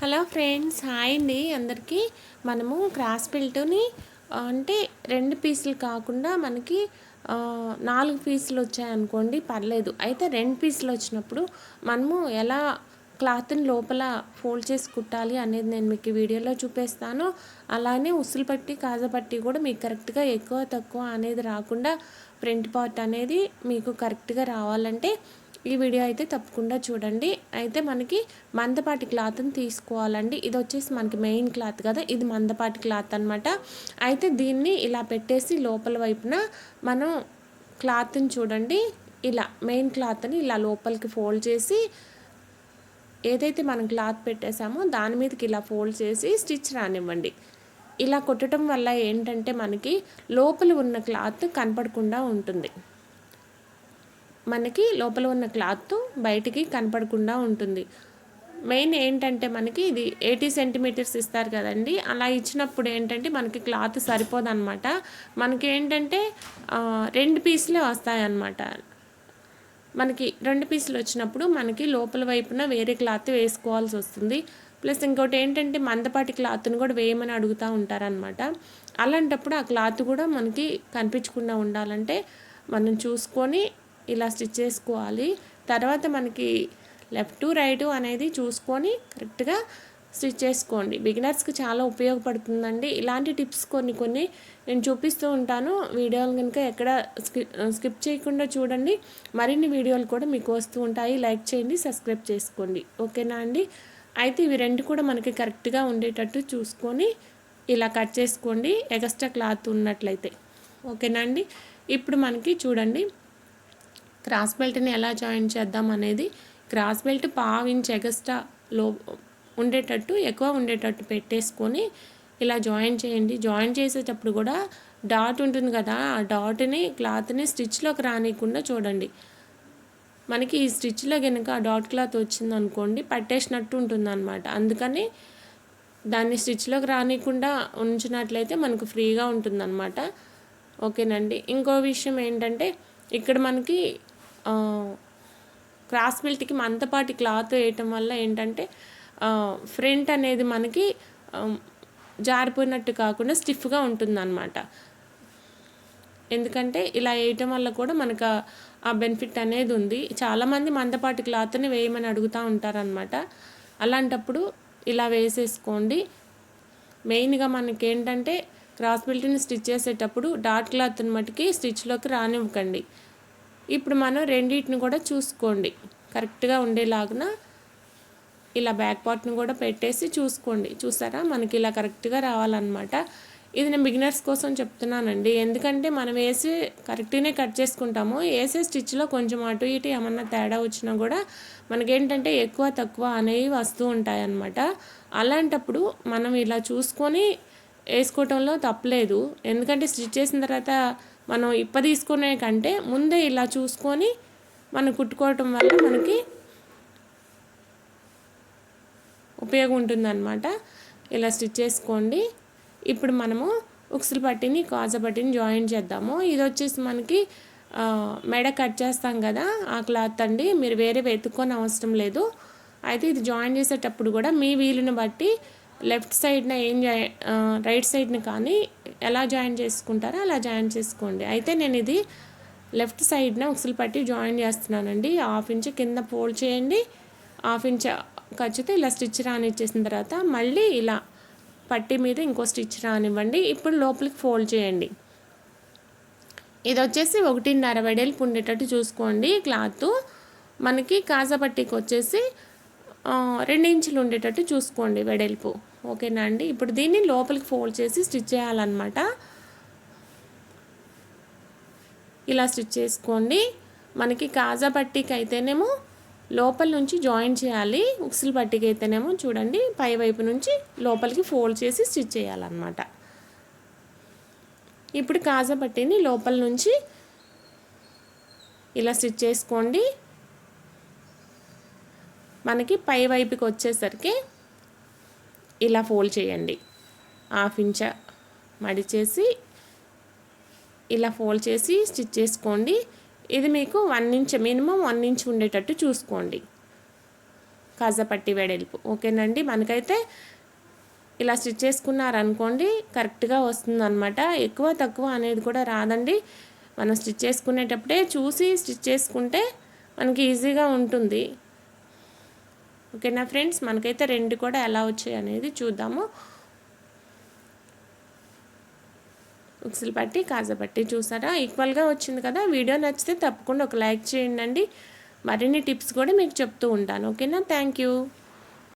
Hello friends hi అండి. అందరికీ మనము క్రాస్ బెల్ట్ని అంటే రెండు పీసులు కాకుండా మనకి నాలుగు పీసులు వచ్చాయనుకోండి పర్లేదు. అయితే రెండు పీసులు వచ్చినప్పుడు మనము ఎలా క్లాత్ని లోపల ఫోల్డ్ చేసి కుట్టాలి అనేది నేను మీకు వీడియోలో చూపిస్తాను. అలానే ఉసులు పట్టి కాజా పట్టి కూడా మీకు కరెక్ట్గా ఎక్కువ తక్కువ అనేది రాకుండా ప్రింట్ పార్ట్ అనేది మీకు కరెక్ట్గా రావాలంటే ఈ వీడియో అయితే తప్పకుండా చూడండి. అయితే మనకి మందపాటి క్లాత్ని తీసుకోవాలండి. ఇది వచ్చేసి మనకి మెయిన్ క్లాత్ కదా ఇది మందపాటి క్లాత్ అనమాట అయితే దీన్ని ఇలా పెట్టేసి లోపల వైపున మనం క్లాత్ని చూడండి. ఇలా మెయిన్ క్లాత్ని ఇలా లోపలికి ఫోల్డ్ చేసి ఏదైతే మనం క్లాత్ పెట్టేసామో దాని మీదకి ఇలా ఫోల్డ్ చేసి స్టిచ్ రానివ్వండి. ఇలా కొట్టడం వల్ల ఏంటంటే మనకి లోపల ఉన్న క్లాత్ కనపడకుండా ఉంటుంది. మనకి లోపల ఉన్న క్లాత్ బయటికి కనపడకుండా ఉంటుంది. మెయిన్ ఏంటంటే మనకి ఇది ఎయిటీ సెంటీమీటర్స్ ఇస్తారు కదండి. అలా ఇచ్చినప్పుడు ఏంటంటే మనకి క్లాత్ సరిపోదన్నమాట మనకి ఏంటంటే రెండు పీసులే వస్తాయన్నమాట మనకి రెండు పీసులు వచ్చినప్పుడు మనకి లోపల వైపున వేరే క్లాత్ వేసుకోవాల్సి వస్తుంది. ప్లస్ ఇంకోటి ఏంటంటే మందపాటి క్లాత్ని కూడా వేయమని అడుగుతూ ఉంటారనమాట. అలాంటప్పుడు ఆ క్లాత్ కూడా మనకి కనిపించకుండా ఉండాలంటే మనం చూసుకొని ఇలా స్టిచ్ చేసుకోవాలి. తర్వాత మనకి లెఫ్ట్ రైట్ అనేది చూసుకొని కరెక్ట్గా స్టిచ్ చేసుకోండి. బిగినర్స్కి చాలా ఉపయోగపడుతుందండి. ఇలాంటి టిప్స్ కొన్ని కొన్ని నేను చూపిస్తూ ఉంటాను. వీడియోలు కనుక ఎక్కడ స్కిప్ చేయకుండా చూడండి. మరిన్ని వీడియోలు కూడా మీకు వస్తూ ఉంటాయి. లైక్ చేయండి సబ్స్క్రైబ్ చేసుకోండి. ఓకేనా అండి? అయితే ఇవి రెండు కూడా మనకి కరెక్ట్గా ఉండేటట్టు చూసుకొని ఇలా కట్ చేసుకోండి. ఎగస్ట్రా క్లాత్ ఉన్నట్లయితే. ఓకేనా అండి? ఇప్పుడు మనకి చూడండి. క్రాస్ బెల్ట్ని ఎలా జాయిన్ చేద్దాం అనేది క్రాస్ బెల్ట్ పావు ఎగస్ట్రా లో ఉండేటట్టు ఎక్కువ ఉండేటట్టు పెట్టేసుకొని ఇలా జాయిన్ చేయండి. జాయిన్ చేసేటప్పుడు కూడా డాట్ ఉంటుంది కదా ఆ డాట్ని క్లాత్ని స్టిచ్లోకి రానియకుండా చూడండి. మనకి ఈ స్టిచ్లో కనుక ఆ డాట్ క్లాత్ వచ్చింది అనుకోండి పట్టేసినట్టు ఉంటుంది అనమాట అందుకని దాన్ని స్టిచ్లోకి రానియకుండా ఉంచినట్లయితే మనకు ఫ్రీగా ఉంటుందన్నమాట. ఓకేనండి. ఇంకో విషయం ఏంటంటే ఇక్కడ మనకి క్రాస్ బెల్ట్కి మందపాటి క్లాత్ వేయటం వల్ల ఏంటంటే ఫ్రంట్ అనేది మనకి జారిపోయినట్టు కాకుండా స్టిఫ్గా ఉంటుందన్నమాట. ఎందుకంటే ఇలా వేయటం వల్ల కూడా మనకు ఆ బెనిఫిట్ అనేది ఉంది. చాలామంది మందపాటి క్లాత్ని వేయమని అడుగుతూ ఉంటారనమాట అలాంటప్పుడు ఇలా వేసేసుకోండి. మెయిన్గా మనకి ఏంటంటే క్రాస్ బెల్ట్ని స్టిచ్ చేసేటప్పుడు డాట్ క్లాత్ని మట్టుకి స్టిచ్లోకి రానివ్వకండి. ఇప్పుడు మనం రెండింటిని కూడా చూసుకోండి. కరెక్ట్గా ఉండేలాగున ఇలా బ్యాక్ పార్ట్ని కూడా పెట్టేసి చూసుకోండి. చూసారా? మనకి ఇలా కరెక్ట్గా రావాలన్నమాట. ఇది నేను బిగినర్స్ కోసం చెప్తున్నానండి. ఎందుకంటే మనం వేసి కరెక్ట్గానే కట్ చేసుకుంటాము. వేసే స్టిచ్లో కొంచెం అటు ఇటు ఏమన్నా తేడా వచ్చినా కూడా మనకేంటంటే ఎక్కువ తక్కువ అనేవి వస్తూ ఉంటాయన్నమాట. అలాంటప్పుడు మనం ఇలా చూసుకొని వేసుకోవటంలో తప్పలేదు. ఎందుకంటే స్టిచ్ చేసిన తర్వాత మనం ఇప్ప తీసుకునే కంటే ముందే ఇలా చూసుకొని మనం కుట్టుకోవటం వల్ల మనకి ఉపయోగం ఉంటుందన్నమాట ఇలా స్టిచ్ చేసుకోండి. ఇప్పుడు మనము ఉక్సులు పట్టిని కాజా పట్టిని జాయిన్ చేద్దాము. ఇది వచ్చేసి మనకి మెడ కట్ చేస్తాం కదా ఆ క్లాత్ అండి. మీరు వేరే వెతుక్కొని అవసరం లేదు. అయితే ఇది జాయిన్ చేసేటప్పుడు కూడా మీ వీలుని బట్టి లెఫ్ట్ సైడ్న ఏం రైట్ సైడ్ని కానీ ఎలా జాయిన్ చేసుకుంటారో అలా జాయిన్ చేసుకోండి. అయితే నేను ఇది లెఫ్ట్ సైడ్న ఉక్సులు పట్టి జాయిన్ చేస్తున్నానండి. హాఫ్ ఇంచ్ కింద ఫోల్డ్ చేయండి. హాఫ్ ఇంచ్ ఖర్చుతో ఇలా స్టిచ్ రానిచ్చేసిన తర్వాత మళ్ళీ ఇలా పట్టి మీద ఇంకో స్టిచ్ రానివ్వండి. ఇప్పుడు లోపలికి ఫోల్డ్ చేయండి. ఇది వచ్చేసి ఒకటిన్నర వెడల్పు ఉండేటట్టు చూసుకోండి. క్లాత్ మనకి కాజాపట్టికి వచ్చేసి రెండు ఇంచులు ఉండేటట్టు చూసుకోండి వెడల్పు. ఓకేనా అండి? ఇప్పుడు దీన్ని లోపలికి ఫోల్డ్ చేసి స్టిచ్ చేయాలన్నమాట. ఇలా స్టిచ్ చేసుకోండి. మనకి కాజా పట్టీకి అయితేనేమో లోపల నుంచి జాయిన్ చేయాలి. ఉక్సులు పట్టిక అయితేనేమో చూడండి పై వైపు నుంచి లోపలికి ఫోల్డ్ చేసి స్టిచ్ చేయాలన్నమాట. ఇప్పుడు కాజా పట్టీని లోపల నుంచి ఇలా స్టిచ్ చేసుకోండి. మనకి పై వైపుకి వచ్చేసరికి ఇలా ఫోల్డ్ చేయండి. హాఫ్ ఇంచ మడిచేసి ఇలా ఫోల్డ్ చేసి స్టిచ్ చేసుకోండి. ఇది మీకు one inch minimum one inch ఉండేటట్టు చూసుకోండి. కాజాపట్టి వెడల్పు. ఓకేనండి? మనకైతే ఇలా స్టిచ్ చేసుకున్నారనుకోండి కరెక్ట్గా వస్తుందన్నమాట. ఎక్కువ తక్కువ అనేది కూడా రాదండి. మనం స్టిచ్ చేసుకునేటప్పుడే చూసి స్టిచ్ చేసుకుంటే మనకి ఈజీగా ఉంటుంది. ఓకేనా ఫ్రెండ్స్? మనకైతే రెండు కూడా ఎలా వచ్చాయి అనేది చూద్దాము. ఉక్సులు పట్టి కాజా పట్టి చూసారా? ఈక్వల్గా వచ్చింది కదా? వీడియో నచ్చితే తప్పకుండా ఒక లైక్ చేయండి. మరిన్ని టిప్స్ కూడా మీకు చెప్తూ ఉంటాను. ఓకేనా? Thank you